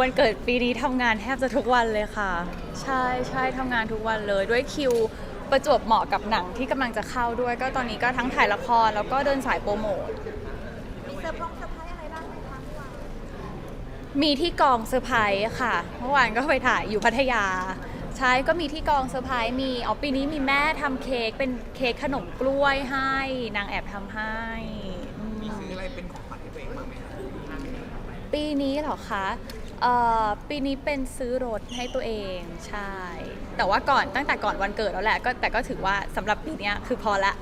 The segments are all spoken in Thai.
วันเกิดปีนี้ทำงานแทบจะทุกวันเลยค่ะ ใช่ใช่ทำงานทุกวันเลยด้วยคิวประจวบเหมาะกับหนังที่กำลังจะเข้าด้วย ก็ตอนนี้ก็ทั้งถ่ายละครแล้วก็เดินสายโปรโมท มีเซอร์พงเซอร์ไพรส์อะไรบ้างไหมคะเมื่อวานมีที่กองเซอร์ไพรส์ค่ะ เมื่อวานก็ไปถ่ายอยู่พัทยา ใช่ก็มีที่กองเซอร์ไพรส์มีอ๋อปีนี้มีแม่ทำเค้กเป็นเค้กขนมกล้วยให้ นางแอบทำให้อืมมีซื้ออะไรเป็นของขวัญให้ตัวเองบ้างไหมคะปีนี้เหรอคะ เอ่อปีนี้เป็นซื้อรถให้ตัวเองใช่ แต่ว่าก่อนตั้งแต่ก่อนวันเกิดแล้วแหละก็แต่ก็ถือว่าสำหรับปีเนี้ยคือพอละ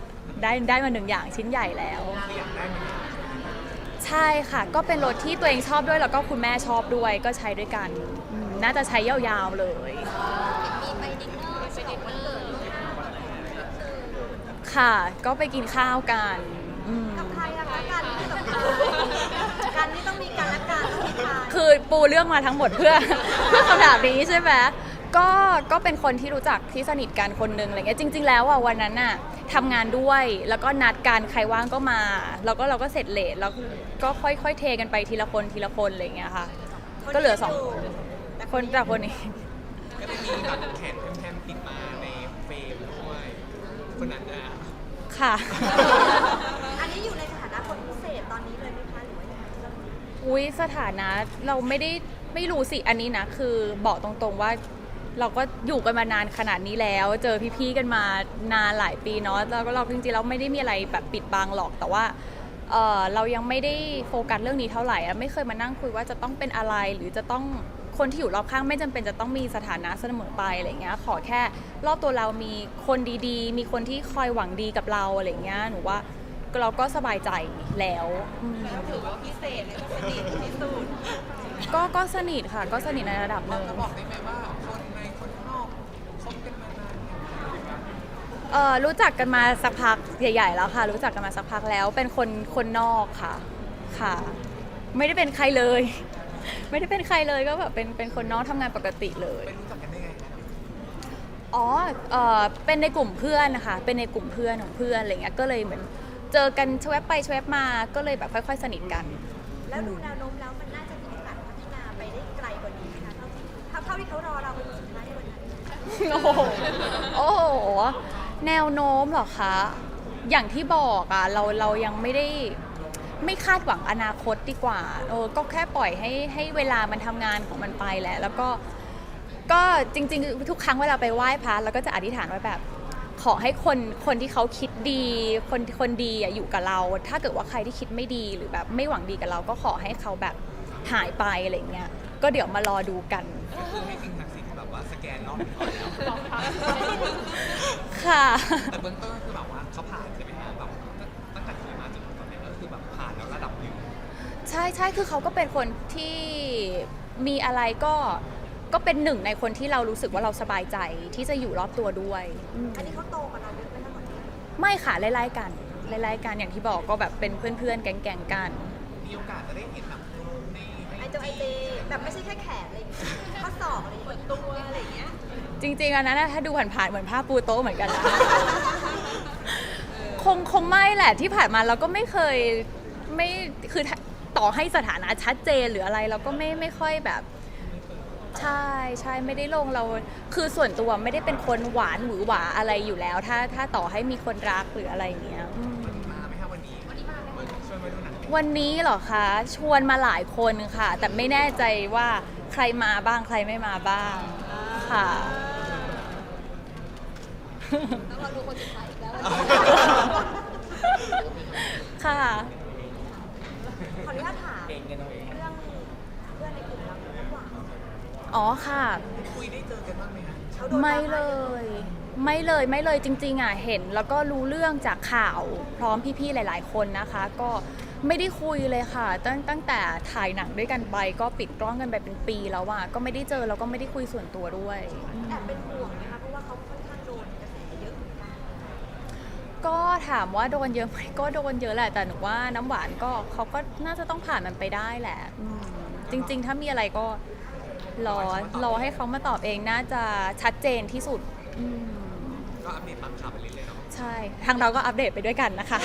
ได้ได้มาหนึ่งอย่างชิ้นใหญ่แล้ว ที่อยากได้ไหมคะใช่ค่ะ ก็เป็นรถที่ตัวเองชอบด้วยแล้วก็คุณแม่ชอบด้วยก็ใช้ด้วยกันอืมน่าจะใช้ยาวๆเลย มีไปดินเนอร์ไปดินเนอร์ค่ะ ก็ไปกินข้าวกันอืม ปูเรื่องมาทั้งหมดเพื่อเพื่อคำถามนี้ใช่ไหมก็ก็เป็นคนที่รู้จักที่สนิทกันคนหนึงอะไรเงี้ยจริง ๆ แล้วอะวันนั้นน่ะทำงานด้วยแล้วก็นัดกันใครว่างก็มา แล้วก็เราก็เสร็จเลทแล้วก็ค่อยๆเทกันไปทีละคนทีละคนอะไรเงี้ยค่ะ ก็เหลือสองคนคนแต่คนนี้ก็จะมีแบบแขนแพมๆติดมาในเฟรมด้วยคนนั้นนะค่ะ อันนี้อยู่ในสถานะคนพิเศษตอนนี้เลยไหมคะ อุ้ยสถานะเราไม่ได้ไม่รู้สิอันนี้นะ คือบอกตรงๆว่า เราก็อยู่กันมานานขนาดนี้แล้ว เจอพี่ๆกันมานานหลายปีเนาะแล้วก็เราจริงๆเราไม่ได้มีอะไรแบบปิดบังหรอกแต่ว่าเออเรายังไม่ได้โฟกัสเรื่องนี้เท่าไหร่ไม่เคยมานั่งคุยว่าจะต้องเป็นอะไรหรือจะต้องคนที่อยู่รอบข้างไม่จำเป็นจะต้องมีสถานะเสมอไปอะไรเงี้ยขอแค่รอบตัวเรามีคนดีๆ มีคนที่คอยหวังดีกับเราอะไรเงี้ยหนูว่า เราก็สบายใจแล้วอืมถือว่าพิเศษเลยก็สนิทที่สุดก็ก็สนิทค่ะ ก็สนิทในระดับหนึ่ง จะบอกได้ไหมว่าคนในคนนอกคบกันมานานเนี่ยเออรู้จักกันมาสักพักใหญ่ ๆ แล้วค่ะ รู้จักกันมาสักพักแล้ว เป็นคนคนนอกค่ะค่ะ ไม่ได้เป็นใครเลย ไม่ได้เป็นใครเลยก็แบบเป็นเป็นคนนอกทำงานปกติเลย ไปรู้จักกันได้ไงคะอ๋อเออเป็นในกลุ่มเพื่อนนะคะเป็นในกลุ่มเพื่อนของเพื่อนอะไรเงี้ยก็เลยเหมือน เจอกันชวบไปชวบมาก็เลยแบบค่อย ๆ สนิทกัน แล้วดูแนวโน้มแล้วมันน่าจะมีโอกาสพัฒนาไปได้ไกลกว่านี้นะคะเท่าที่เท่าที่เขารอเราเป็นคนสุดท้ายในวันนั้นโอ้โหโอ้โหแนวโน้มเหรอคะ อย่างที่บอกอะเราเรายังไม่ได้ไม่คาดหวังอนาคตดีกว่าเออก็แค่ปล่อยให้ให้เวลามันทำงานของมันไปแหละ แล้วก็ก็จริง ๆ ทุกครั้งเวลาไปไหว้พระเราก็จะอธิษฐานไว้แบบ ขอให้คนคนที่เขาคิดดี คนคนดีอะอยู่กับเรา ถ้าเกิดว่าใครที่คิดไม่ดีหรือแบบไม่หวังดีกับเราก็ขอให้เขาแบบหายไปอะไรเงี้ยก็เดี๋ยวมารอดูกันก็คือให้สิ่งศักดิ์สิทธิ์แบบว่าสแกนรอบก่อนแล้วค่ะ แต่เบื้องต้นก็คือแบบว่าเขาผ่านใช่ไหมฮะแบบตั้งแต่เคยมาจนถึงตอนนี้ก็คือแบบผ่านแล้วระดับหนึ่ง ใช่ใช่คือเขาก็เป็นคนที่มีอะไรก็ ก็เป็นหนึ่งในคนที่เรารู้สึกว่าเราสบายใจที่จะอยู่รอบตัวด้วยอืมอันนี้เขาโตกว่าเราเยอะไหมคะก่อนนี้ไม่ค่ะไล่ๆกันไล่ๆกันอย่างที่บอกก็แบบเป็นเพื่อนๆแก๊งๆกัน มีโอกาสจะได้เห็นแบบในไอเจไอเจแบบไม่ใช่แค่แขนอะไรอย่างเงี้ยข้อศอกอะไรอย่างเงี้ยตัวอะไรอย่างเงี้ยจริงๆอันนั้นนะถ้าดูผ่านๆเหมือนผ้าปูโต๊ะเหมือนกันนะ คงคงไม่แหละที่ผ่านมาเราก็ไม่เคยไม่คือถ้าต่อให้สถานะชัดเจนหรืออะไร เราก็ไม่ไม่ค่อยแบบ ใช่ใช่ไม่ได้ลงเรา คือส่วนตัวไม่ได้เป็นคนหวานหวือหวาอะไรอยู่แล้ว ถ้าถ้าต่อให้มีคนรักหรืออะไรอย่างเงี้ยอืม มาไหมคะวันนี้วันนี้มาไหมช่วยมาดูหนังไหมวันนี้เหรอคะ ชวนมาหลายคนค่ะ แต่ไม่แน่ใจว่าใครมาบ้างใครไม่มาบ้าง ค่ะ ต้องรอดูคนสุดท้ายอีกแล้วค่ะ ขออนุญาตถามเก่งกันเอาเองเรื่องเพื่อนในกลุ่มเราน้ำหวาน อ๋อค่ะ คุยได้เจอกันบ้างไหมคะเขาโดนไม่เลย ไม่เลยไม่เลยจริงๆอะเห็น แล้วก็รู้เรื่องจากข่าวพร้อมพี่ๆหลาย ๆ คนนะคะ ก็ไม่ได้คุยเลยค่ะ ตั้งตั้งแต่ถ่ายหนังด้วยกันไป ก็ปิดกล้องกันไปเป็นปีแล้วอะก็ไม่ได้เจอแล้วก็ไม่ได้คุยส่วนตัวด้วย แอบเป็นห่วงไหมคะเพราะว่าเขาค่อนข้างโดนกระแสเยอะเหมือนกันก็ถามว่าโดนเยอะไหมก็โดนเยอะแหละแต่หนูว่าน้ำหวานก็เขาก็น่าจะต้องผ่านมันไปได้แหละอืมจริง ๆ ถ้ามีอะไรก็ รอรอให้เขามาตอบเองน่าจะชัดเจนที่สุดอืมก็อัปเดตตามข่าวไปเรื่อยๆเนาะใช่ ทางเราก็อัปเดตไปด้วยกันนะคะ